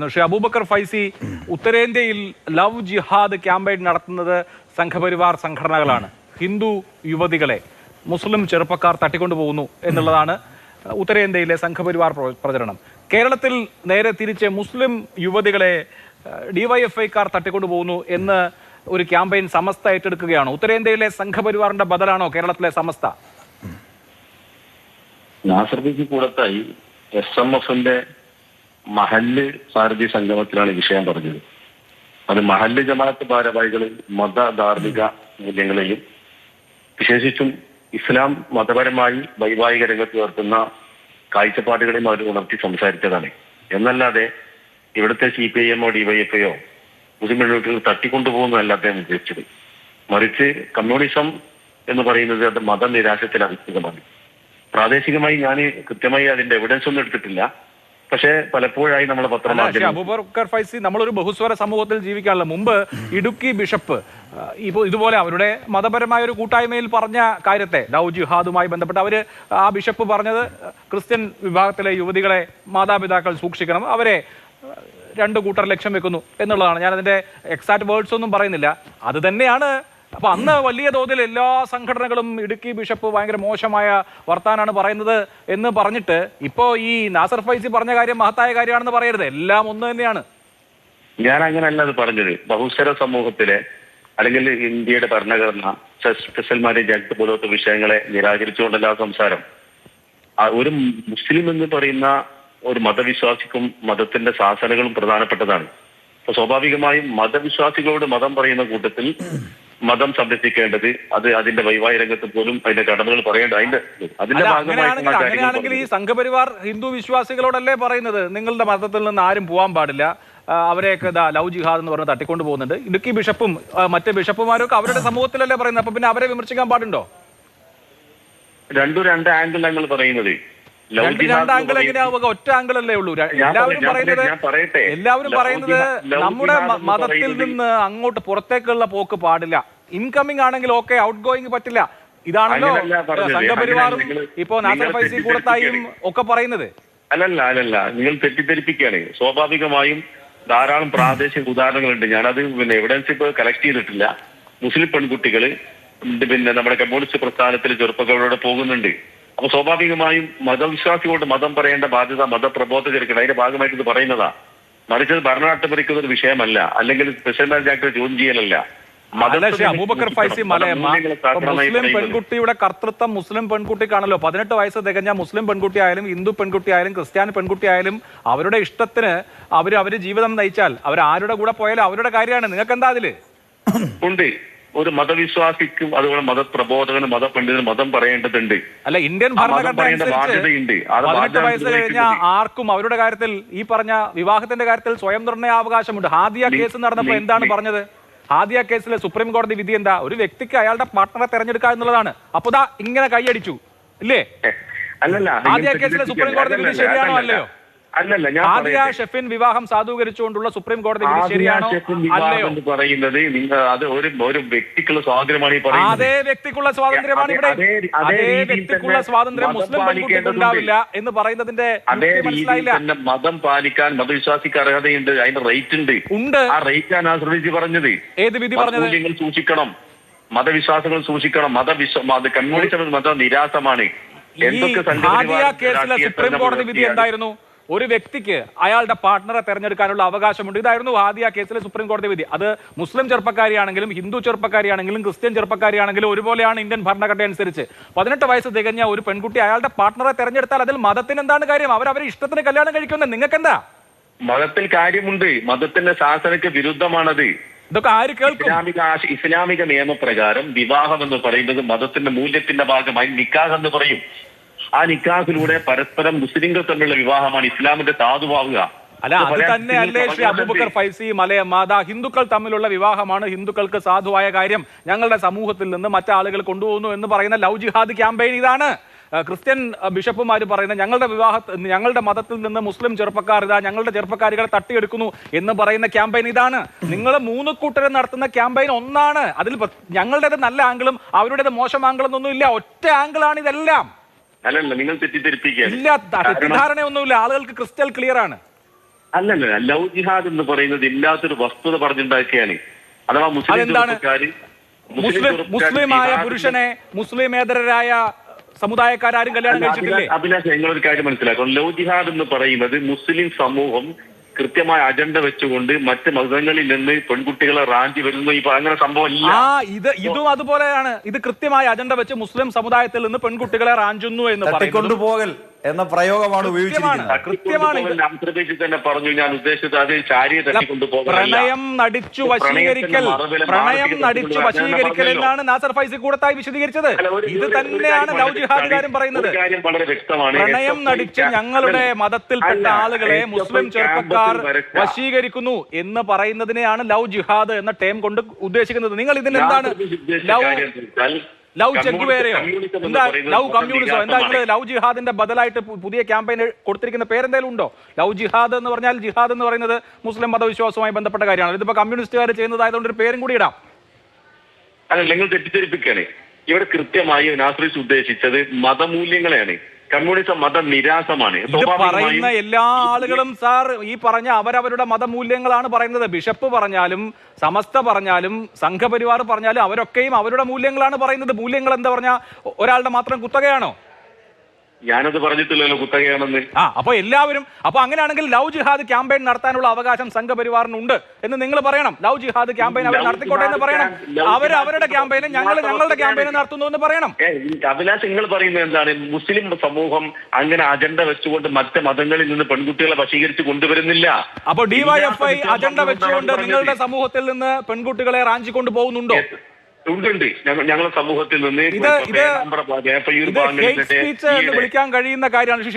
പക്ഷേ അബൂബക്കർ ഫൈസി ഉത്തരേന്ത്യയിൽ love jihad campaign നടത്തുന്നത് സംഘപരിവാർ സംഘടനകളാണ്. ഹിന്ദു യുവതികളെ മുസ്ലിം ചെറുപ്പക്കാർ തട്ടിക്കൊണ്ടു പോകുന്നു എന്നുള്ളതാണ് ഉത്തരേന്ത്യയിലെ സംഘപരിവാർ പ്ര- പ്രചരണം. കേരളത്തിൽ നേരെ തിരിച്ച് മുസ്ലിം യുവതികളെ ഡിവൈഎഫ്ഐക്കാർ തട്ടിക്കൊണ്ടുപോകുന്നു എന്ന് ഒരു ക്യാമ്പയിൻ സമസ്ത ഏറ്റെടുക്കുകയാണ്? ഉത്തരേന്ത്യയിലെ സംഘപരിവാറിന്റെ ബദലാണോ കേരളത്തിലെ സമസ്ത? നാസർ ബിജി കൂടത്തായി എസ് എം എഫിന്റെ മഹല്ല് സാരഥി സംഗമത്തിലാണ് ഈ വിഷയം പറഞ്ഞത്. അത് മഹല്ല് ജമാഅത്ത് ഭാരവാഹികളിൽ മത ധാർമ്മിക മൂല്യങ്ങളെയും വിശേഷിച്ചും ഇസ്ലാം മതപരമായി വൈവാഹിക രംഗത്ത് ഉയർത്തുന്ന കാഴ്ചപ്പാടുകളെയും അവർ ഉണർത്തി സംസാരിച്ചതാണ്. എന്നല്ലാതെ ഇവിടുത്തെ സി പി ഐ എമ്മോ ഡിവൈഎഫ്ഐയോ മുസ്ലിം പെൺകുട്ടികൾ തട്ടിക്കൊണ്ടുപോകുന്നതല്ല അദ്ദേഹം ഉദ്ദേശിച്ചത്. മറിച്ച് കമ്മ്യൂണിസം എന്ന് പറയുന്നത് അത് മതനിരാശത്തിൽ അധിഷ്ഠിതമാണ് പ്രാദേശികമായി ഞാൻ കൃത്യമായി അതിന്റെ എവിഡൻസ് ഒന്നും എടുത്തിട്ടില്ല. പക്ഷേ പലപ്പോഴായി പക്ഷേ പത്രമാധ്യമം അബൂബക്കർ ഫൈസി നമ്മളൊരു ബഹുസ്വര സമൂഹത്തിൽ ജീവിക്കാനുള്ള മുമ്പ് ഇടുക്കി ബിഷപ്പ് ഇപ്പോൾ ഇതുപോലെ അവരുടെ മതപരമായ ഒരു കൂട്ടായ്മയിൽ പറഞ്ഞ കാര്യത്തെ ദൗജിഹാദുമായി ബന്ധപ്പെട്ട് അവർ ആ ബിഷപ്പ് പറഞ്ഞത് ക്രിസ്ത്യൻ വിഭാഗത്തിലെ യുവതികളെ മാതാപിതാക്കൾ സൂക്ഷിക്കണം അവരെ രണ്ട് കൂട്ടർ ലക്ഷ്യം വെക്കുന്നു എന്നുള്ളതാണ്. ഞാൻ അതിന്റെ എക്സാക്ട് വേർഡ്സ് ഒന്നും പറയുന്നില്ല. അത് തന്നെയാണ് അപ്പൊ അന്ന് വലിയ തോതിൽ എല്ലാ സംഘടനകളും ഇടുക്കി ബിഷപ്പ് ഭയങ്കര മോശമായ വർത്താനാണ് പറയുന്നത് എന്ന് പറഞ്ഞിട്ട് ഇപ്പോ ഈ നാസർ ഫൈസി പറഞ്ഞ കാര്യം മഹത്തായ കാര്യമാണെന്ന് പറയരുത്. എല്ലാം ഒന്ന് തന്നെയാണ്. ഞാൻ അങ്ങനെയല്ല അത് പറഞ്ഞത്. ബഹുസ്വര സമൂഹത്തിലെ അല്ലെങ്കിൽ ഇന്ത്യയുടെ ഭരണഘടന സ്പെഷ്യൽമാരെ ജഗത്ത് പോലത്തെ വിഷയങ്ങളെ നിരാകരിച്ചുകൊണ്ടല്ല സംസാരം. ഒരു മുസ്ലിം എന്ന് പറയുന്ന ഒരു മതവിശ്വാസിക്കും മതത്തിന്റെ ശാസനകളും പ്രധാനപ്പെട്ടതാണ്. സ്വാഭാവികമായും മതവിശ്വാസികളോട് മതം പറയുന്ന കൂട്ടത്തിൽ മതം സംരക്ഷിക്കേണ്ടത് അത് അതിന്റെ വൈവാഹിക രംഗത്ത് പോലും അതിന്റെ കടമകൾ പറയേണ്ടത് അതിന്റെ അതിന്റെ അങ്ങനെയാണെങ്കിൽ ഈ സംഘപരിവാർ ഹിന്ദു വിശ്വാസികളോടല്ലേ പറയുന്നത്? നിങ്ങളുടെ മതത്തിൽ നിന്ന് ആരും പോകാൻ പാടില്ല. അവരെയൊക്കെ ഇതാ ലവ് ജിഹാദ് എന്ന് പറഞ്ഞ് തട്ടിക്കൊണ്ട് പോകുന്നുണ്ട്. ഇടുക്കി ബിഷപ്പും മറ്റ് ബിഷപ്പുമാരും ഒക്കെ അവരുടെ സമൂഹത്തിലല്ലേ പറയുന്നത്? അപ്പൊ പിന്നെ അവരെ വിമർശിക്കാൻ പാടുണ്ടോ? രണ്ടു രണ്ട് ആംഗിൾ ഞങ്ങൾ പറയുന്നത്. രണ്ട് ജിഹാദ് രണ്ട് ആംഗിൾ എങ്ങനെയാവുക? ഒറ്റ ആംഗിൾ അല്ലേ ഉള്ളൂ എല്ലാവരും പറയുന്നത്. എല്ലാവരും പറയുന്നത് നമ്മുടെ മതത്തിൽ നിന്ന് അങ്ങോട്ട് പുറത്തേക്കുള്ള പോക്ക് പാടില്ല. ഇൻകമിംഗ് ആണെങ്കിൽ ഓക്കെ ഔട്ട് ഗോയിങ് പറ്റില്ല. ഇതാണല്ലോ സംഘപരിവാറും ഇപ്പോ നാസർ ഫൈസി കൂടത്തായും ഒക്കെ പറയുന്നത്. അല്ലല്ല അല്ലല്ല. നിങ്ങൾ തെറ്റിദ്ധരിപ്പിക്കുകയാണ്. സ്വാഭാവികമായും ധാരാളം പ്രാദേശിക ഉദാഹരണങ്ങളുണ്ട്. ഞാനത് പിന്നെ എവിഡൻസ് ഇപ്പൊ കളക്ട് ചെയ്തിട്ടില്ല. മുസ്ലിം പെൺകുട്ടികൾ പിന്നെ നമ്മുടെ കമ്മ്യൂണിസ്റ്റ് പ്രസ്ഥാനത്തിൽ ചെറുപ്പക്കാരോടെ പോകുന്നുണ്ട്. അപ്പൊ സ്വാഭാവികമായും മതവിശ്വാസികളോട് മതം പറയേണ്ട ബാധ്യത മതപ്രബോധകർക്കുണ്ട് അതിന്റെ ഭാഗമായിട്ട് ഇത് പറയുന്നതാ. മറിച്ച് അത് ഭരണാട്ടം ഭരിക്കുന്ന ഒരു വിഷയമല്ല. അല്ലെങ്കിൽ സ്പെഷ്യൽ മാരേജ് ആക്ട് ചോദ്യം ചെയ്യലല്ല അബൂബക്കർ ഫൈസി മുസ്ലിം പെൺകുട്ടിയുടെ കർത്തൃത്വം മുസ്ലിം പെൺകുട്ടിക്കാണല്ലോ. പതിനെട്ട് വയസ്സ് തികഞ്ഞ മുസ്ലിം പെൺകുട്ടി ആയാലും ഹിന്ദു പെൺകുട്ടി ആയാലും ക്രിസ്ത്യാനി പെൺകുട്ടി ആയാലും അവരുടെ ഇഷ്ടത്തിന് അവർ അവർ ജീവിതം നയിച്ചാൽ അവർ ആരുടെ കൂടെ പോയാലും അവരുടെ കാര്യമാണ്. നിങ്ങൾക്ക് എന്താ അതിൽ? ഉണ്ട്. ഒരു മതവിശ്വാസിക്കും അതുപോലെ മതപ്രബോധകനും മതപണ്ഡിതനും മതം പറയേണ്ടതുണ്ട്. അല്ല ഇന്ത്യൻ ബാധ്യതയുണ്ട്. അനുസരിച്ച് പതിനെട്ട് വയസ്സ് കഴിഞ്ഞ ആർക്കും അവരുടെ കാര്യത്തിൽ ഈ പറഞ്ഞ വിവാഹത്തിന്റെ കാര്യത്തിൽ സ്വയം നിർണയാവകാശമുണ്ട്. ഹാദിയ കേസ് നടന്നപ്പോൾ എന്താണ് പറഞ്ഞത്? ഹാദിയ കേസിലെ സുപ്രീം കോടതി വിധി എന്താ? ഒരു വ്യക്തിക്ക് അയാളുടെ പാർട്ട്ണറെ തെരഞ്ഞെടുക്കുക എന്നുള്ളതാണ്. അപ്പൊ ദാ ഇങ്ങനെ കൈയടിച്ചു. ഇല്ലേ? അല്ലല്ല ആദ്യ കേസിലെ സുപ്രീം കോടതി വിധി ശരിയാണോ അല്ലയോ? അല്ലല്ല ഞാൻ ആദിയ ഷെഫിൻ വിവാഹം സാധൂകരിച്ചുകൊണ്ടുള്ള സുപ്രീം കോടതി ശരിയാണോ? അല്ലയോ? പറയുന്നത് നിങ്ങൾ അത് ഒരു ഒരു വ്യക്തിക്കുള്ള സ്വാതന്ത്ര്യമാണ് അതേ വ്യക്തിക്കുള്ള സ്വാതന്ത്ര്യമാണ് ഇവിടെ അതേ- വ്യക്തിക്കുള്ള സ്വാതന്ത്ര്യം മതം മുസ്ലിം പെൺകുട്ടിക്ക്. ഉണ്ടാവില്ല എന്ന് പറയുന്നതിന്റെ അതേ രീതിയിൽ തന്നെ മതം പാലിക്കാൻ മതവിശ്വാസിക്ക് അർഹതയുണ്ട്. അതിന്റെ റേറ്റ് ഉണ്ട്. ഉണ്ട്. ആ റേറ്റ് ആണ് ആശ്രയിച്ച് പറഞ്ഞത്. ഏത് വിധി പറഞ്ഞത്? നിങ്ങൾ സൂക്ഷിക്കണം. മതവിശ്വാസങ്ങൾ സൂക്ഷിക്കണം. മതവിശ്വ മത കമ്മ്യൂണിസം മത നിരാസമാണ്. എന്തൊക്കെ കേസിലെ സുപ്രീം കോടതി വിധി എന്തായിരുന്നു? ഒരു വ്യക്തിക്ക് അയാളുടെ പാർട്ട്ണറെ തെരഞ്ഞെടുക്കാനുള്ള അവകാശമുണ്ട്. ഇതായിരുന്നു ആദ്യ കേസിലെ സുപ്രീം കോടതി വിധി. അത് മുസ്ലിം ചെറുപ്പക്കാരിയാണെങ്കിലും ഹിന്ദു ചെറുപ്പക്കാരിയാണെങ്കിലും ക്രിസ്ത്യൻ ചെറുപ്പക്കാരിയാണെങ്കിലും ഒരുപോലെയാണ് ഇന്ത്യൻ ഭരണഘടന അനുസരിച്ച്. പതിനെട്ട് വയസ്സ് തികഞ്ഞ ഒരു പെൺകുട്ടി അയാളുടെ പാർട്ണറെ തെരഞ്ഞെടുത്താൽ അതിൽ മതത്തിന് എന്താണ് കാര്യം? അവർ അവരെ ഇഷ്ടത്തിന് കല്യാണം കഴിക്കുന്നത് നിങ്ങൾക്ക് എന്താ മതത്തിൽ കാര്യമുണ്ട്. മതത്തിന്റെ ശാസനയ്ക്ക് വിരുദ്ധമാണത്. ഇതൊക്കെ ആര് കേൾക്കും? ഇസ്ലാമിക ഇസ്ലാമിക നിയമപ്രകാരം വിവാഹം എന്ന് പറയുന്നത് മതത്തിന്റെ മൂല്യത്തിന്റെ ഭാഗമായി നിക്കാഹ് എന്ന് പറയും. ആ നിക്കാഹിലൂടെ പരസ്പരം മുസ്ലിങ്ങൾ തമ്മിലുള്ള വിവാഹമാണ് ഇസ്ലാമിന്റെ സാധുവാവുക അല്ല അത് തന്നെ അല്ലേ ശ്രീ. അബൂബക്കർ ഫൈസി മലയ മാതാ ഹിന്ദുക്കൾ തമ്മിലുള്ള വിവാഹമാണ് ഹിന്ദുക്കൾക്ക് സാധുവായ കാര്യം. ഞങ്ങളുടെ സമൂഹത്തിൽ നിന്ന് മറ്റാളുകൾ കൊണ്ടുപോകുന്നു എന്ന് പറയുന്ന ലവ് ജിഹാദ് ക്യാമ്പയിൻ ഇതാണ്. ക്രിസ്ത്യൻ ബിഷപ്പുമാർ പറയുന്ന ഞങ്ങളുടെ വിവാഹ ഞങ്ങളുടെ മതത്തിൽ നിന്ന് മുസ്ലിം ചെറുപ്പക്കാർ ഇതാ ഞങ്ങളുടെ ചെറുപ്പക്കാരികളെ തട്ടിയെടുക്കുന്നു എന്ന് പറയുന്ന ക്യാമ്പയിൻ ഇതാണ്. നിങ്ങൾ മൂന്ന് കൂട്ടരും നടത്തുന്ന ക്യാമ്പയിൻ ഒന്നാണ്. അതിൽ ഞങ്ങളുടേത് നല്ല ആംഗിളും അവരുടേത് മോശം ആംഗിളും ഒന്നും ഇല്ല ഒറ്റ ആംഗിളാണ് ഇതെല്ലാം. അല്ലല്ല നിങ്ങൾ തെറ്റിദ്ധരിപ്പിക്കുകയാണ്. ഇല്ല തെറ്റിദ്ധാരണയൊന്നുമില്ല. ആളുകൾക്ക് ക്രിസ്റ്റൽ ക്ലിയർ ആണ് അല്ലല്ല ലവ് ജിഹാദ് എന്ന് പറയുന്നത് ഇല്ലാത്തൊരു വസ്തുത പറഞ്ഞുണ്ടാക്കിയാണ് അഥവാ മുസ്ലിം മുസ്ലിം മുസ്ലിമായ പുരുഷനെ മുസ്ലിമേതരരായ സമുദായക്കാരും കല്യാണം കഴിച്ചിട്ടില്ലേ അഭിലാഷ് അഭിലാഷ് നിങ്ങളൊരു കാര്യം മനസ്സിലാക്കണം. ലവ് ജിഹാദ് എന്ന് പറയുന്നത് മുസ്ലിം സമൂഹം കൃത്യമായ അജണ്ട വെച്ചുകൊണ്ട് മറ്റ് മതങ്ങളിൽ നിന്ന് പെൺകുട്ടികളെ റാഞ്ചി വരുന്നു. ഇപ്പൊ അങ്ങനെ സംഭവം ഇല്ല. ആ ഇത് ഇതും അതുപോലെയാണ്. ഇത് കൃത്യമായ അജണ്ട വെച്ച് മുസ്ലിം സമുദായത്തിൽ നിന്ന് പെൺകുട്ടികളെ റാഞ്ചുന്നു എന്ന് പറഞ്ഞു തട്ടിക്കൊണ്ടുപോകൽ. എന്ന പ്രയോഗമാണ് ഉപയോഗിച്ചിരിക്കുന്നത്. പറഞ്ഞു ഞാൻ ഉദ്ദേശിച്ചത് അത് ചാരിയെ തട്ടിക്കൊണ്ടുപോകലല്ല പ്രണയം നടിച്ചു വശീകരിക്കൽ പ്രണയം നടിച്ചു വശീകരിക്കൽ എന്നാണ് നാസർ ഫൈസി കൂടത്തായി വിശദീകരിച്ചത്. ഇത് തന്നെയാണ് ലവ് പറയുന്നത്. പ്രണയം നടിച്ച് ഞങ്ങളുടെ മതത്തിൽപ്പെട്ട ആളുകളെ മുസ്ലിം ചെറുപ്പക്കാർ വശീകരിക്കുന്നു എന്ന് പറയുന്നതിനെയാണ് ലവ് ജിഹാദ് എന്ന ടേം കൊണ്ട് ഉദ്ദേശിക്കുന്നത്. നിങ്ങൾ ഇതിന് എന്താണ് ഞാൻ ലവ് ലവ് ചെക്ക് ചെഗുവേരയോ എന്താ ലവ് കമ്മ്യൂണിസോ? എന്താ നിങ്ങൾ. ലവ് ജിഹാദിന്റെ ബദലായിട്ട് പുതിയ ക്യാമ്പയിൻ കൊടുത്തിരിക്കുന്ന പേരെന്തെങ്കിലും ഉണ്ടോ? ലവ് ജിഹാദ് എന്ന് പറഞ്ഞാൽ ജിഹാദ് എന്ന് പറയുന്നത് മുസ്ലിം മതവിശ്വാസവുമായി ബന്ധപ്പെട്ട കാര്യമാണ്. ഇതിപ്പോ കമ്മ്യൂണിസ്റ്റുകാർ ചെയ്യുന്നതായതുകൊണ്ട് ഒരു പേരും കൂടി ഇടാം. അല്ല നിങ്ങൾ തെറ്റിദ്ധരിപ്പിക്കുകയാണ്. ഇവിടെ കൃത്യമായി നാസ്രീസ് ഉദ്ദേശിച്ചത് മതമൂല്യങ്ങളെയാണ്. കമ്മ്യൂണിസം മത നിരാസമാണ്. പറയുന്ന എല്ലാ ആളുകളും സാർ ഈ പറഞ്ഞ അവരവരുടെ മതമൂല്യങ്ങളാണ് പറയുന്നത്. ബിഷപ്പ് പറഞ്ഞാലും സമസ്ത പറഞ്ഞാലും സംഘപരിവാർ പറഞ്ഞാലും അവരൊക്കെയും അവരുടെ മൂല്യങ്ങളാണ് പറയുന്നത്. മൂല്യങ്ങൾ എന്താ പറഞ്ഞാൽ ഒരാളുടെ മാത്രം കുത്തകയാണോ? ഞാനത് പറഞ്ഞിട്ടില്ലല്ലോ കുത്തകയാണെന്ന്. ആ അപ്പൊ എല്ലാവരും അപ്പൊ അങ്ങനെയാണെങ്കിൽ ലവ് ജിഹാദ് ക്യാമ്പയിൻ നടത്താനുള്ള അവകാശം സംഘപരിവാറിനുണ്ട് എന്ന് നിങ്ങൾ പറയണം. ലവ് ജിഹാദ് ക്യാമ്പയിൻ അവർ നടത്തിക്കോട്ടെ എന്ന് പറയണം. അവർ അവരുടെ ക്യാമ്പയിൻ ഞങ്ങൾ ഞങ്ങളുടെ ക്യാമ്പയിൻ നടത്തുന്നു എന്ന് പറയണം. അഭിലാഷ് നിങ്ങൾ പറയുന്നത് എന്താണ്? മുസ്ലിം സമൂഹം അങ്ങനെ അജണ്ട വെച്ചുകൊണ്ട് മറ്റ് മതങ്ങളിൽ നിന്ന് പെൺകുട്ടികളെ വശീകരിച്ച് കൊണ്ടുവരുന്നില്ല. അപ്പൊ ഡിവൈഎഫ്ഐ അജണ്ട വെച്ചുകൊണ്ട് നിങ്ങളുടെ സമൂഹത്തിൽ നിന്ന് പെൺകുട്ടികളെ റാഞ്ചിക്കൊണ്ട് പോകുന്നുണ്ടോ? ഉണ്ട്. ഞങ്ങളുടെ സമൂഹത്തിൽ നിന്ന് വിളിക്കാൻ കഴിയുന്ന കാര്യമാണ്.